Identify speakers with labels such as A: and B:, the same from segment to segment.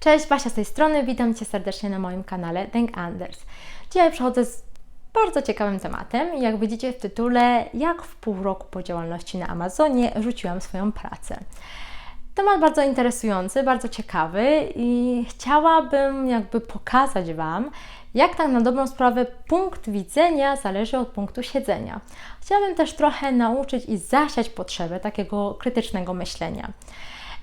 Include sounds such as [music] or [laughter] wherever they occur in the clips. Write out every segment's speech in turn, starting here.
A: Cześć, Basia z tej strony, witam Cię serdecznie na moim kanale Denk Anders. Dzisiaj przychodzę z bardzo ciekawym tematem. Jak widzicie w tytule, jak w pół roku po działalności na Amazonie rzuciłam swoją pracę. Temat bardzo interesujący, bardzo ciekawy i chciałabym jakby pokazać Wam, jak tak na dobrą sprawę punkt widzenia zależy od punktu siedzenia. Chciałabym też trochę nauczyć i zasiać potrzebę takiego krytycznego myślenia.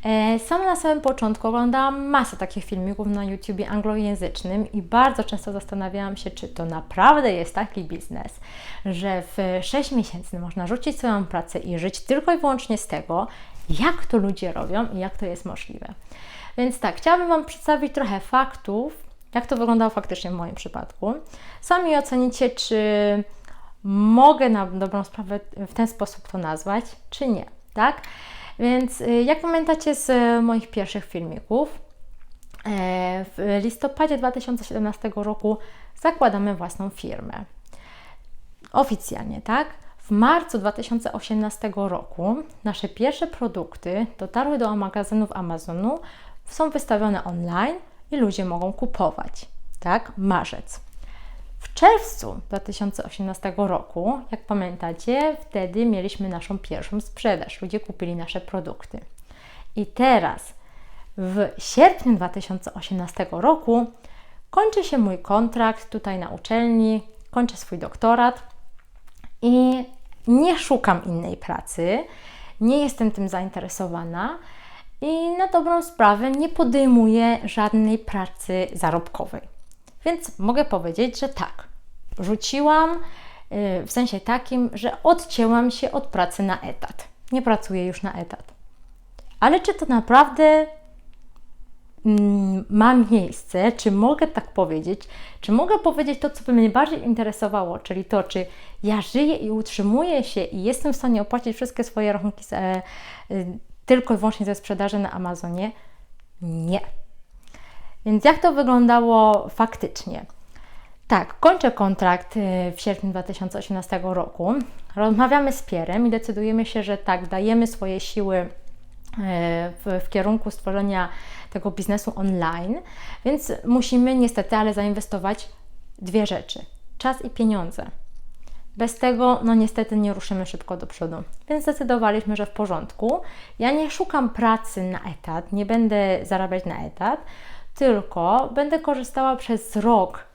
A: E, sama na samym początku oglądałam masę takich filmików na YouTubie anglojęzycznym i bardzo często zastanawiałam się, czy to naprawdę jest taki biznes, że w 6 miesięcy można rzucić swoją pracę i żyć tylko i wyłącznie z tego, jak to ludzie robią i jak to jest możliwe. Więc tak, chciałabym Wam przedstawić trochę faktów, jak to wyglądało faktycznie w moim przypadku. Sami ocenicie, czy mogę na dobrą sprawę w ten sposób to nazwać, czy nie, tak? Więc y, jak pamiętacie z moich pierwszych filmików, e, w listopadzie 2017 roku zakładamy własną firmę. Oficjalnie, tak? W marcu 2018 roku nasze pierwsze produkty dotarły do magazynów Amazonu, są wystawione online i ludzie mogą kupować. Tak? Marzec. W czerwcu 2018 roku, jak pamiętacie, wtedy mieliśmy naszą pierwszą sprzedaż. Ludzie kupili nasze produkty. I teraz, w sierpniu 2018 roku, kończy się mój kontrakt tutaj na uczelni, kończę swój doktorat i nie szukam innej pracy, nie jestem tym zainteresowana i na dobrą sprawę nie podejmuję żadnej pracy zarobkowej. Więc mogę powiedzieć, że tak, rzuciłam y, w sensie takim, że odcięłam się od pracy na etat. Nie pracuję już na etat. Ale czy to naprawdę mm, ma miejsce, czy mogę tak powiedzieć, czy mogę powiedzieć to, co by mnie bardziej interesowało, czyli to, czy ja żyję i utrzymuję się i jestem w stanie opłacić wszystkie swoje rachunki z, e, y, tylko i wyłącznie ze sprzedaży na Amazonie? Nie. Więc jak to wyglądało faktycznie? Tak, kończę kontrakt y, w sierpniu 2018 roku. Rozmawiamy z Pierem i decydujemy się, że tak, dajemy swoje siły y, w, w, kierunku stworzenia tego biznesu online, więc musimy niestety, ale zainwestować dwie rzeczy: czas i pieniądze. Bez tego, no niestety, nie ruszymy szybko do przodu. Więc zdecydowaliśmy, że w porządku. Ja nie szukam pracy na etat, nie będę zarabiać na etat tylko będę korzystała przez rok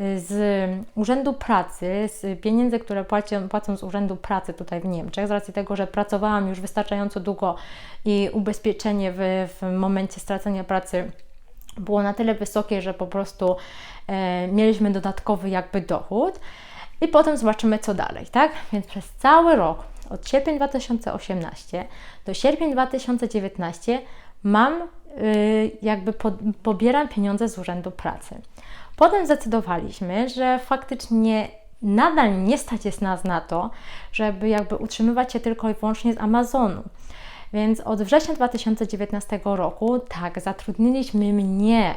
A: y, z Urzędu Pracy, z pieniędzy, które płacą, płacą z Urzędu Pracy tutaj w Niemczech, z racji tego, że pracowałam już wystarczająco długo i ubezpieczenie w, w momencie stracenia pracy było na tyle wysokie, że po prostu e, mieliśmy dodatkowy jakby dochód i potem zobaczymy co dalej, tak? Więc przez cały rok, od sierpnia 2018 do sierpnia 2019 mam jakby po, pobieram pieniądze z Urzędu Pracy. Potem zdecydowaliśmy, że faktycznie nadal nie stać jest nas na to, żeby jakby utrzymywać się tylko i wyłącznie z Amazonu. Więc od września 2019 roku, tak, zatrudniliśmy mnie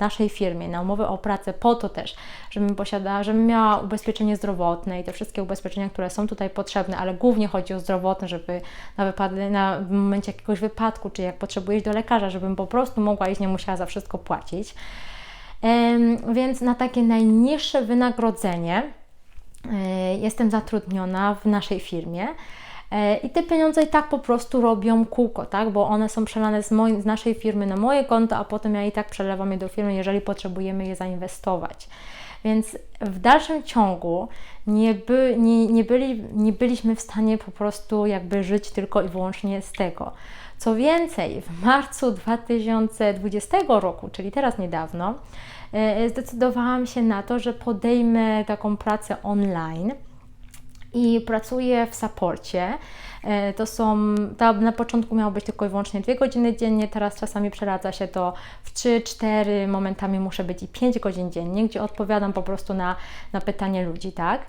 A: naszej firmie na umowę o pracę po to też, żebym posiadała, żebym miała ubezpieczenie zdrowotne i te wszystkie ubezpieczenia, które są tutaj potrzebne, ale głównie chodzi o zdrowotne, żeby na, wypadek, na w momencie jakiegoś wypadku, czy jak potrzebujesz do lekarza, żebym po prostu mogła iść, nie musiała za wszystko płacić. Więc na takie najniższe wynagrodzenie e, jestem zatrudniona w naszej firmie. E, I te pieniądze i tak po prostu robią kółko, tak? Bo one są przelane z, moj, z naszej firmy na moje konto, a potem ja i tak przelewam je do firmy, jeżeli potrzebujemy je zainwestować. Więc w dalszym ciągu nie, by, nie, nie, byli, nie byliśmy w stanie po prostu jakby żyć tylko i wyłącznie z tego. Co więcej, w marcu 2020 roku, czyli teraz niedawno, e, zdecydowałam się na to, że podejmę taką pracę online i pracuję w saporcie. E, to są, to na początku miało być tylko i wyłącznie dwie godziny dziennie, teraz czasami przeradza się to w 3-4, momentami muszę być i 5 godzin dziennie, gdzie odpowiadam po prostu na, na pytanie ludzi, tak?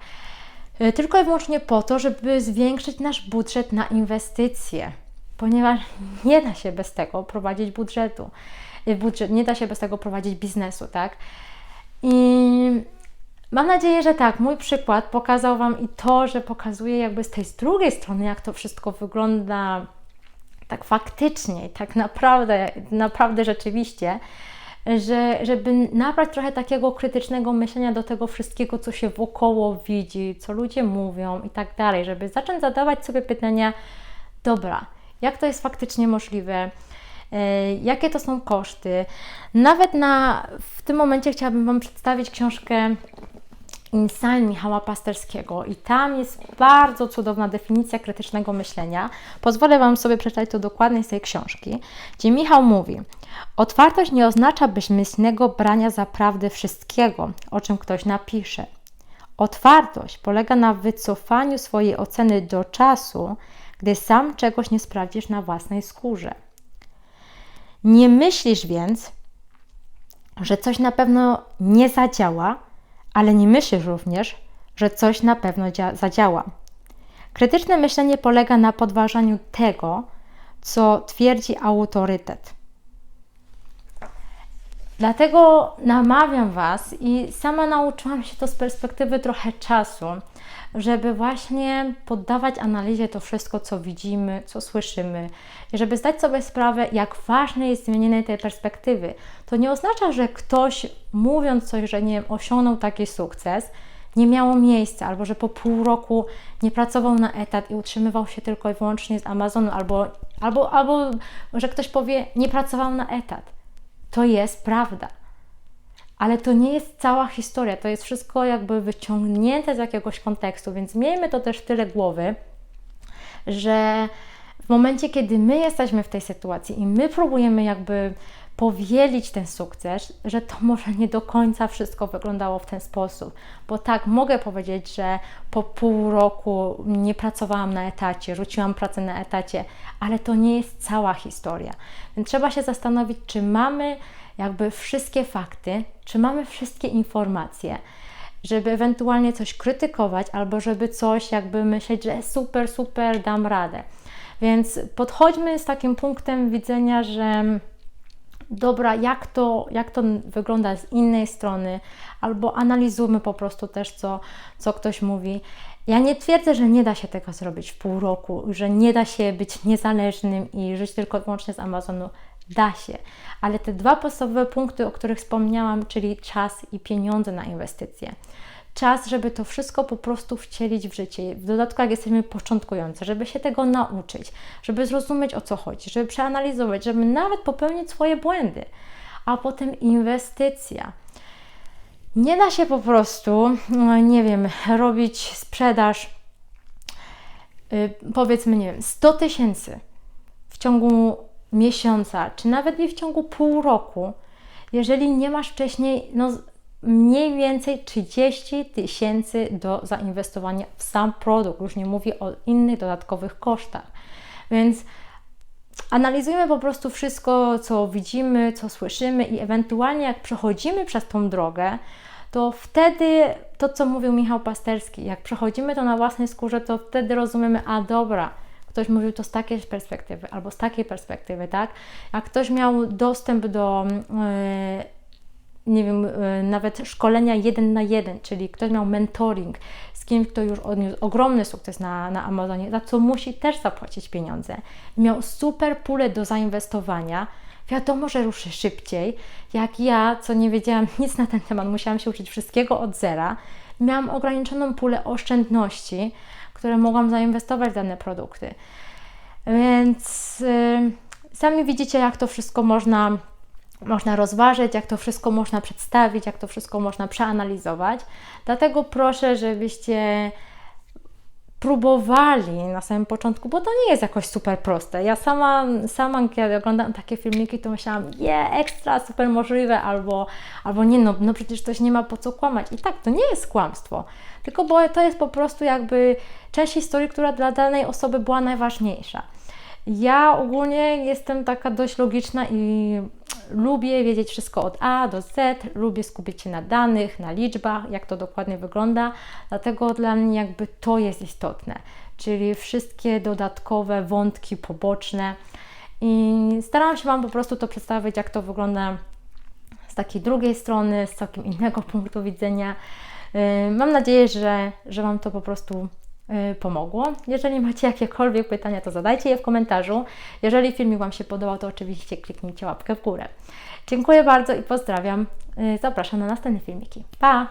A: E, tylko i wyłącznie po to, żeby zwiększyć nasz budżet na inwestycje, ponieważ [laughs] nie da się bez tego prowadzić budżetu. E, budżet, nie da się bez tego prowadzić biznesu, tak? I Mam nadzieję, że tak. Mój przykład pokazał Wam i to, że pokazuje jakby z tej z drugiej strony, jak to wszystko wygląda tak faktycznie, tak naprawdę, naprawdę rzeczywiście. że, żeby nabrać trochę takiego krytycznego myślenia do tego wszystkiego, co się wokoło widzi, co ludzie mówią i tak dalej, żeby zacząć zadawać sobie pytania, dobra, jak to jest faktycznie możliwe, e, jakie to są koszty. Nawet na, w tym momencie chciałabym Wam przedstawić książkę Insight Michała Pasterskiego i tam jest bardzo cudowna definicja krytycznego myślenia. Pozwolę Wam sobie przeczytać to dokładnie z tej książki, gdzie Michał mówi: Otwartość nie oznacza bezmyślnego brania za prawdę wszystkiego, o czym ktoś napisze. Otwartość polega na wycofaniu swojej oceny do czasu, gdy sam czegoś nie sprawdzisz na własnej skórze. Nie myślisz więc, że coś na pewno nie zadziała, ale nie myślisz również, że coś na pewno zadziała. Krytyczne myślenie polega na podważaniu tego, co twierdzi autorytet. Dlatego namawiam Was i sama nauczyłam się to z perspektywy trochę czasu, żeby właśnie poddawać analizie to wszystko, co widzimy, co słyszymy, i żeby zdać sobie sprawę, jak ważne jest zmienienie tej perspektywy. To nie oznacza, że ktoś mówiąc coś, że nie wiem, osiągnął taki sukces, nie miało miejsca, albo że po pół roku nie pracował na etat i utrzymywał się tylko i wyłącznie z Amazonu, albo, albo, albo że ktoś powie, nie pracował na etat. To jest prawda. Ale to nie jest cała historia, to jest wszystko jakby wyciągnięte z jakiegoś kontekstu, więc miejmy to też tyle głowy, że w momencie, kiedy my jesteśmy w tej sytuacji i my próbujemy jakby powielić ten sukces, że to może nie do końca wszystko wyglądało w ten sposób. Bo tak, mogę powiedzieć, że po pół roku nie pracowałam na etacie, rzuciłam pracę na etacie, ale to nie jest cała historia. Więc trzeba się zastanowić, czy mamy jakby wszystkie fakty, czy mamy wszystkie informacje, żeby ewentualnie coś krytykować, albo żeby coś jakby myśleć, że super, super, dam radę. Więc podchodźmy z takim punktem widzenia, że dobra, jak to, jak to wygląda z innej strony, albo analizujmy po prostu też, co, co ktoś mówi. Ja nie twierdzę, że nie da się tego zrobić w pół roku, że nie da się być niezależnym i żyć tylko i wyłącznie z Amazonu. Da się, ale te dwa podstawowe punkty, o których wspomniałam, czyli czas i pieniądze na inwestycje. Czas, żeby to wszystko po prostu wcielić w życie. W dodatku, jak jesteśmy początkujący, żeby się tego nauczyć, żeby zrozumieć o co chodzi, żeby przeanalizować, żeby nawet popełnić swoje błędy. A potem inwestycja. Nie da się po prostu, no, nie wiem, robić sprzedaż, yy, powiedzmy, nie wiem, 100 tysięcy w ciągu miesiąca, czy nawet nie w ciągu pół roku, jeżeli nie masz wcześniej no, mniej więcej 30 tysięcy do zainwestowania w sam produkt, już nie mówię o innych dodatkowych kosztach. Więc analizujmy po prostu wszystko, co widzimy, co słyszymy i ewentualnie jak przechodzimy przez tą drogę, to wtedy to, co mówił Michał Pasterski, jak przechodzimy to na własnej skórze, to wtedy rozumiemy, a dobra, ktoś mówił to z takiej perspektywy albo z takiej perspektywy, tak? Jak ktoś miał dostęp do yy, nie wiem, yy, nawet szkolenia jeden na jeden, czyli ktoś miał mentoring z kimś, kto już odniósł ogromny sukces na, na Amazonie, za co musi też zapłacić pieniądze. Miał super pulę do zainwestowania, wiadomo, że ruszy szybciej. Jak ja, co nie wiedziałam [laughs] nic na ten temat, musiałam się uczyć wszystkiego od zera, miałam ograniczoną pulę oszczędności, które mogłam zainwestować w dane produkty. Więc yy, sami widzicie, jak to wszystko można, można rozważyć, jak to wszystko można przedstawić, jak to wszystko można przeanalizować. Dlatego proszę, żebyście próbowali na samym początku, bo to nie jest jakoś super proste. Ja sama, sama kiedy oglądam takie filmiki, to myślałam, je, ekstra, super możliwe, albo, albo nie, no, no przecież ktoś nie ma po co kłamać. I tak, to nie jest kłamstwo, tylko bo to jest po prostu jakby część historii, która dla danej osoby była najważniejsza. Ja ogólnie jestem taka dość logiczna i lubię wiedzieć wszystko od A do Z, lubię skupić się na danych, na liczbach, jak to dokładnie wygląda, dlatego dla mnie jakby to jest istotne, czyli wszystkie dodatkowe wątki poboczne i staram się Wam po prostu to przedstawić, jak to wygląda z takiej drugiej strony, z całkiem innego [laughs] punktu widzenia. Yy, mam nadzieję, że, że Wam to po prostu y, pomogło. Jeżeli macie jakiekolwiek pytania, to zadajcie je w komentarzu. Jeżeli filmik Wam się podobał, to oczywiście kliknijcie łapkę w górę. Dziękuję bardzo i pozdrawiam. Y, Zapraszam na następne filmiki. Pa!